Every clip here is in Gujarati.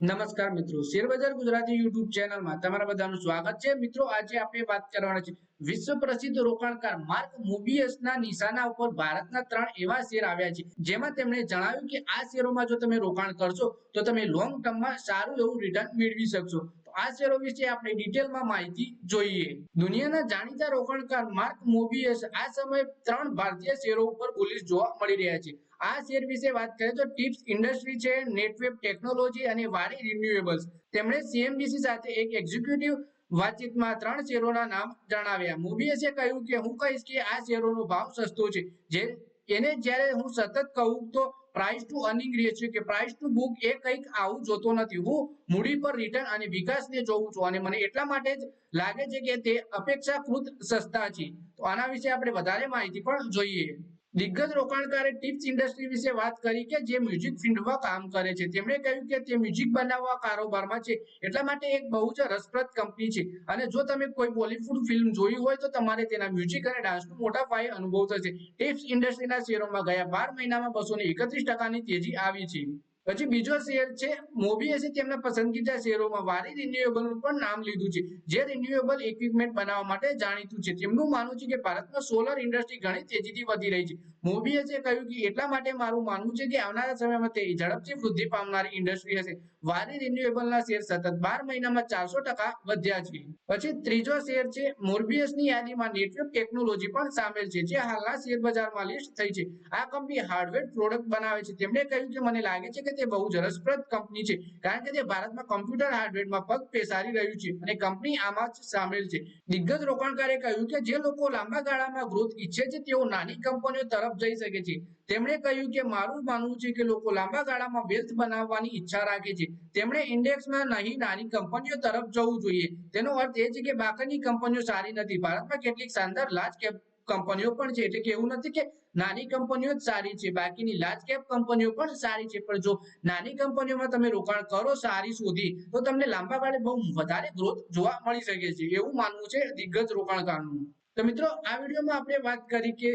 નમસ્કાર મિત્રો. શેરબજાર ગુજરાતી યુટ્યુબ ચેનલમાં તમારા બધાનું સ્વાગત છે. મિત્રો, આજે આપણે વાત કરવાના છે વિશ્વ પ્રસિદ્ધ રોકાણકાર માર્ક મોબિયસના નિશાના ઉપર ભારતના ત્રણ એવા શેર આવ્યા છે. જેમાં તેમણે જણાવ્યું કે આ શેરોમાં જો તમે રોકાણ કરશો, તો તમે લોંગ ટર્મમાં સારું એવું રિટર્ન મેળવી શકશો. આ શેરો વિશે આપણે ડિટેલમાં માહિતી જોઈએ. દુનિયાના જાણીતા રોકાણકાર માર્ક મોબિયસ આ સમયે ત્રણ ભારતીય શેરો ઉપર બુલિશ જોવા મળી રહ્યા છે. આ શેર વિશે વાત કરીએ તો ટિપ્સ ઇન્ડસ્ટ્રી છે નેટવેબ ટેકનોલોજી અને વારી રિન્યુએબલ્સ. તેમણે સીએમબીસી સાથે એક એક્ઝિક્યુટિવ વાતચીતમાં ત્રણ શેરોના નામ જણાવ્યા. મોબીએસે કહ્યું કે, હું કહીશ કે આ શેરોનો ભાવ સસ્તો છે. જે એને જ્યારે હું સતત કહું તો પ્રાઇસ ટુ અર્નિંગ રેશિયો કે પ્રાઇસ ટુ બુક એ કંઈક આવું જોતો નથી. હું મૂડી પર રિટર્ન અને વિકાસને જોઉં છું અને મને એટલા માટે જ લાગે છે કે તે અપેક્ષાકૃત સસ્તા છે. તો આના વિશે આપણે વધારે માહિતી પણ જોઈએ. દિગ્ગજ રોકાણકારે ટિપ્સ ઇન્ડસ્ટ્રી વિશે વાત કરી કે જે મ્યુઝિક ફિલ્ડમાં કામ કરે છે. તેમણે કહ્યું કે તે મ્યુઝિક બનાવવા કારોબારમાં છે, એટલા માટે એક બહુ જ રસપ્રદ કંપની છે. અને જો તમે કોઈ બોલિવૂડ ફિલ્મ જોઈ હોય તો તમારે તેના મ્યુઝિક અને ડાન્સનો મોટા પાયે અનુભવ થશે. ટિપ્સ ઇન્ડસ્ટ્રીના શેરોમાં ગયા બાર મહિનામાં બસો એકત્રીસ ટકાની તેજી આવી છે. પછી બીજો શેર છે મોબીએસે તેમના પસંદગીદા શેરોમાં. વારી રિન્યુએબલનું પણ નામ લીધું છે. જે રિન્યુએબલ ઇક્વિપમેન્ટ બનાવવા માટે જાણીતું છે. તેમનું માનવું છે કે ભારતમાં સોલર ઇન્ડસ્ટ્રી ઘણી તેજીથી વધી રહી છે. મોબીએસે કહ્યું કે એટલા માટે મારું માનવું છે કે આવનારા સમયમાં તે ઝડપથી વૃદ્ધિ પામનારી ઇન્ડસ્ટ્રી હશે. વારી રિન્યુએબલના શેર સતત બાર મહિનામાં ચારસો ટકા વધ્યા છે. પછી ત્રીજો શેર છે મોરબીએસની યાદીમાં નેટવર્ક ટેકનોલોજી પણ સામેલ છે, જે હાલના શેર બજારમાં લિસ્ટ થઈ છે. આ કંપની હાર્ડવેર પ્રોડક્ટ બનાવે છે. તેમણે કહ્યું કે મને લાગે છે કે તે બહુ જ રસપ્રદ કંપની છે. કારણ કે તે ભારતમાં કમ્પ્યુટર હાર્ડવેરમાં પગ પેસારી રહ્યું છે અને કંપની આમાં જ સામેલ છે. દિગ્ગજ રોકાણકારે કહ્યું કે જે લોકો લાંબા ગાળામાં ગ્રોથ ઈચ્છે છે, તેઓ નાની કંપનીઓ તરફ જઈ શકે છે. તેમણે કહ્યું કે મારું માનવું છે કે લોકો લાંબા ગાળામાં વેલ્થ બનાવવાની ઈચ્છા રાખે છે. તેમણે ઇન્ડેક્સમાં નહીં, નાની કંપનીઓ તરફ જવું જોઈએ. તેનો અર્થ એ છે કે બાકીની કંપનીઓ સારી નથી. ભારતમાં કેટલીક શાનદાર લાર્જ કેપ કંપનીઓ પણ છે. એટલે કે એવું નથી કે નાની કંપનીઓ જ સારી છે. બાકીની લાર્જ કેપ કંપનીઓ પણ સારી છે. પણ જો નાની કંપનીઓમાં તમે રોકાણ કરો સારી શોધી તો તમને લાંબા ગાળે બહુ વધારે ગ્રોથ જોવા મળી શકે છે. એવું માનવું છે દિગ્ગજ રોકાણકારનું તો મિત્રો, આ વિડીયોમાં આપણે વાત કરી કે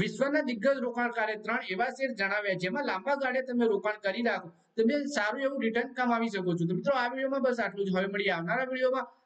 વિશ્વના દિગ્ગજ રોકાણકારે ત્રણ એવા શેર જણાવ્યા જેમાં લાંબા ગાળે તમે રોકાણ કરી રાખો તમે સારું એવું રિટર્ન કમાવી શકો છો. તો મિત્રો, આ વિડીયોમાં બસ આટલું જ. હવે મળીએ આવનારા વિડીયોમાં.